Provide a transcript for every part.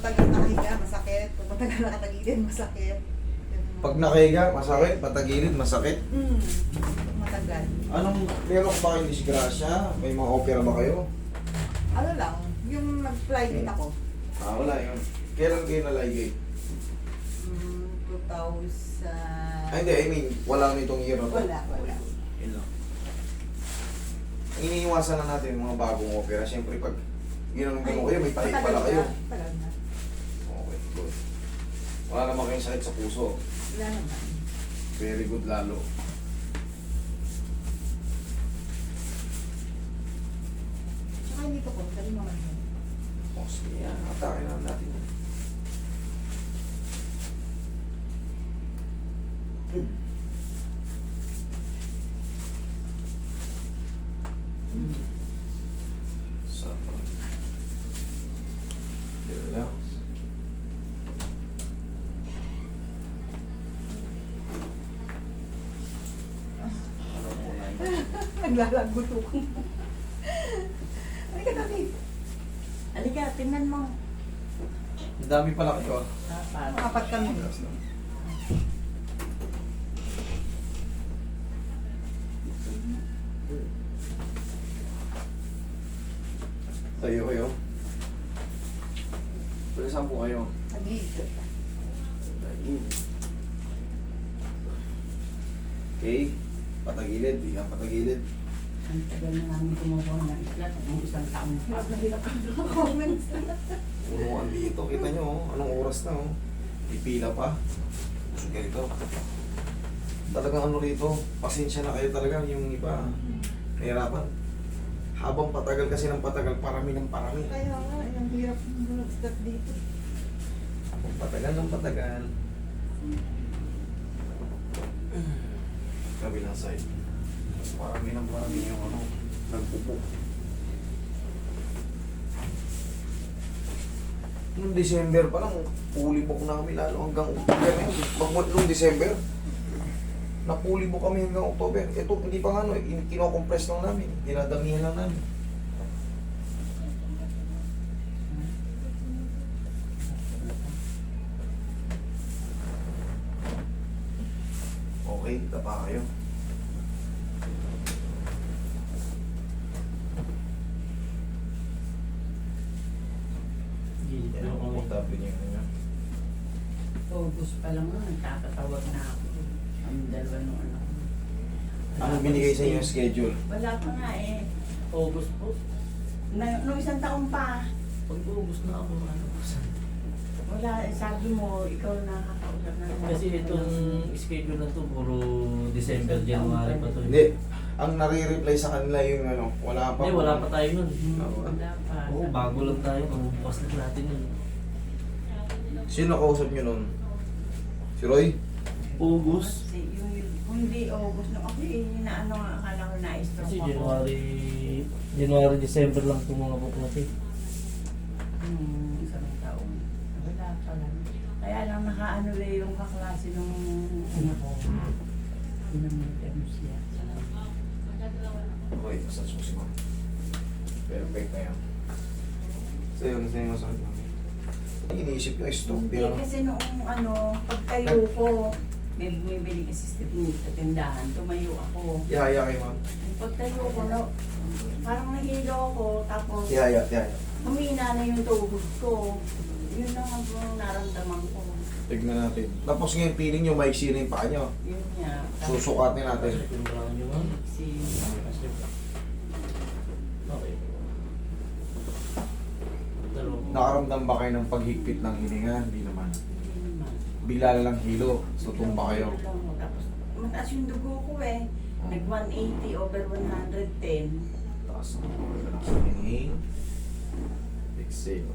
matagal nakahiga, masakit. Pag matagal nakatagilid, masakit. Ganun. Pag nakahiga, masakit. Patagilid, masakit. Pag matagal. Anong, meron ba kayong disgrasya? May mga opera ba kayo? Ano lang, yung nag-fly din ako. Ah, wala yun. Kailan kayo naligay? Hmm, 2000... Ay, hindi, I mean, wala nitong year na to. Wala, wala. Yun lang. Ang iniiwasan na natin yung mga bagong opera. Siyempre, pag ginanong mo kayo, may matagal pala kayo. Matagal na. Okay, good. Wala naman kayong sakit sa puso. Wala naman. Very good lalo. Tsaka hindi ko po, dali naman yun. O, sige yan. Atake na natin. Yun? Naglalagot ako. Ay, ka dali. Halika, tingnan mo. Ang dami pala kayo. Dapat. Apat kami. Tayo kayo. Pwede saan po kayo? Nag-iikot. Okay. Patagilid. Di ka patagilid. Ang tagal na namin kumukuha ng islat ng isang taon. Hirap na hirap ka ng comments. Punuan dito. Kita nyo, oh. anong oras na, oh. Ipila pa. So, ganito. Talagang ano rito, pasensya na kayo talaga yung iba. Nahirapan. Habang patagal kasi ng patagal, parami ng parami. Kaya nga, ang hirap ng step dito. Habang patagal ng patagal. Kabilang side. Parami ng parami yung ano, nagpupo. Noong December pa lang, puli book na kami lalo hanggang October. Magmut noong December, napuli book kami hanggang October. Ito, hindi pa nga ano, in- kinocompress lang namin. Dinadamihan lang namin. Okay, tapa kayo. Yan ang komportable niyo. ano. August pa lang nun, nagkakatawag na ako. Ang dalawa nung anak ko. Ano binigay sa inyo yung schedule? Wala pa nga eh. August po. Na, nung isang taon pa, Pag-August na ako, ano po sa... wala, eh, sabi mo, ikaw nakakausap na naman. Kasi itong schedule na to, puro December, January pa to. Hindi. Ang nare-reply sa kanila yung ano, wala pa. Hindi, wala pa tayo nun. Hmm, Wala pa. Oo, bago lang tayo. Bukas lang natin yun. Sino kausap nyo nun? Si Roy? August. Kasi yung, hindi August, nung ako eh, inaano nga, akala ko na-stroke Kasi ako. January, January, December lang itong mga book natin. Hmm, isang taon. Wala pa lang. Kaya lang nakaano lang yung kaklase nung ano ko. Pinamilitan mo siya. Basta susi mo. Perfect na yan. So yun, sa'yo yung masakit namin. Iniisip yung stroke, di Hindi, ba? kasi noong ano, pagtayo ko, may bumibili kasi sa sa tindahan, tumayo ako. Ihaya kayo, ma'am. Pagtayo ko, no, parang nahilo ako, tapos Ihaya, ihaya. humina na yung tuhod ko. Yun lang ang naramdaman ko. Tignan natin. Tapos ngayon, feeling nyo, maiksi na yung paa nyo. Yun nga. Susukatin natin. Kasi yung brown nyo, ma'am. Si, Okay. Pero, Nakaramdam ba kayo ng paghigpit ng hininga? Hindi naman. Bigla lang hilo. Tutumba kayo. Tapos, mataas yung dugo ko eh. Nag 180 over 110. Taas na. Relax. Inhale. Exhale.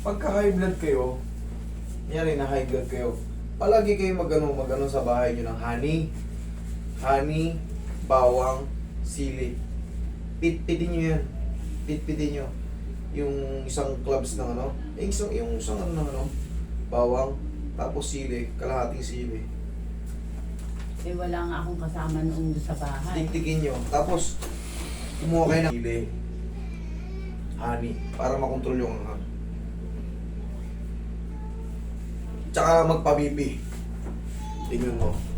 Pagka high blood kayo, yan na high blood kayo, palagi kayo magano magano sa bahay nyo ng honey, honey, bawang, sili. Pitpitin nyo yan. Pitpitin nyo. Yung isang clubs ng ano, eh, isang, yung isang ano ng ano, bawang, tapos sili, kalahating sili. Eh wala nga akong kasama noon doon sa bahay. Tiktikin nyo. Tapos, kumuha kayo ng hili. Honey. Para makontrol yung anghang. Tsaka magpabibi. Tingnan mo.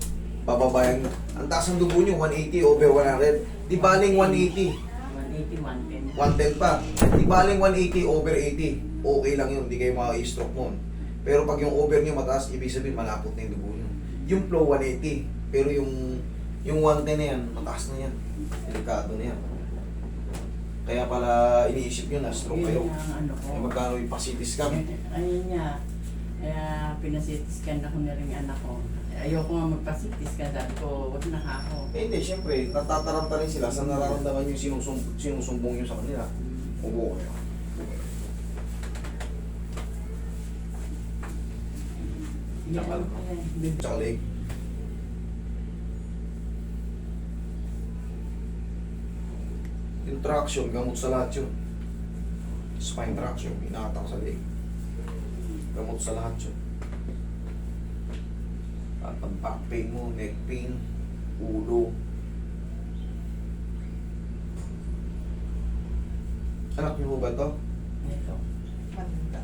Bababa yung... Ang taas ng dugo nyo, 180 over 100. Di baling 180. 180, 110. 110 pa. Di baling 180 over 80. Okay lang yun, hindi kayo maka-stroke nun. Pero pag yung over nyo mataas, ibig sabihin malapot na yung dugo nyo. Yung flow 180. Pero yung yung 110 na yan, mataas na yan. Delikado na yan. Kaya pala iniisip nyo na stroke kayo. Ang ano. Eh, magkano yung pa-CT scan? Ayun niya. Kaya pinasitiskan ako na rin anak ko. Ayoko nga magpasitiskan. Sabi ko, wag na ako. Eh hindi, syempre, natataranta rin sila sa nararamdaman yung sinusum sinusumbong nyo sa kanila. Ubo kayo. Yan. Tsaka leg. Yung traction, gamot sa lahat yun. Spine traction, inaatang sa leg. Gamot sa lahat yun. At pag back pain mo, neck pain, ulo. Anak niyo mo ba to? Ito. Maganda.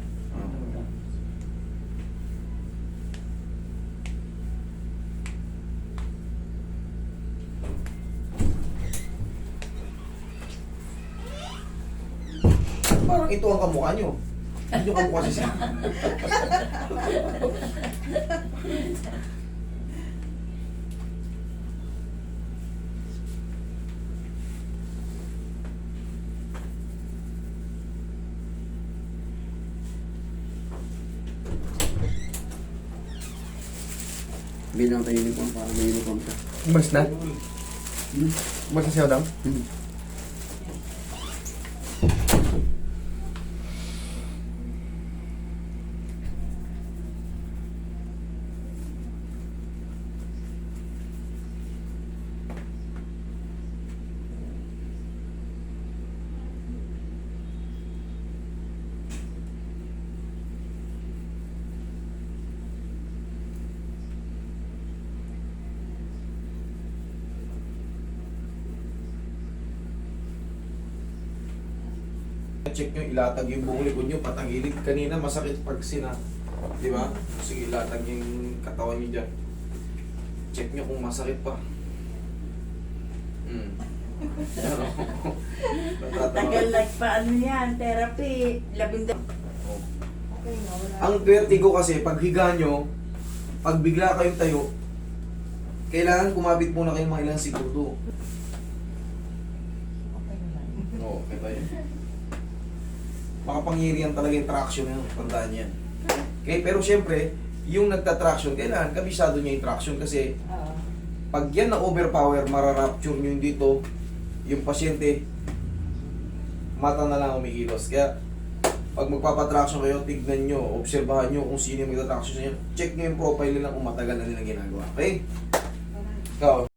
Parang ito ang kamukha nyo. Hindi nyo kamukha si Sam. Bilang tayo uniform para may uniform ka. Umalis na? Umalis na si Adam? Hmm. Check nyo, ilatag yung buong likod nyo, patangilid. Kanina masakit pag sina. Di ba? Sige, ilatag yung katawan nyo dyan. Check nyo kung masakit pa. Hmm. Tagal like pa ano yan, therapy. Labing Oh. Okay na, wala. Ang vertigo kasi, pag higa nyo, pag bigla kayong tayo, kailangan kumabit muna kayo mga ilang segundo. Okay na lang. Oo, okay ba yun? Makapangyarihan talaga yung traction yun, tandaan yan. Okay, pero syempre, yung nagta-traction, kailangan kabisado niya yung traction kasi pag yan na overpower, mararapture nyo yung dito, yung pasyente, mata na lang umikilos. Kaya, pag magpapatraction kayo, tignan nyo, obserbahan nyo kung sino yung magta-traction sa inyo. Check nyo yung profile nila kung matagal na nilang ginagawa. Okay? Ikaw,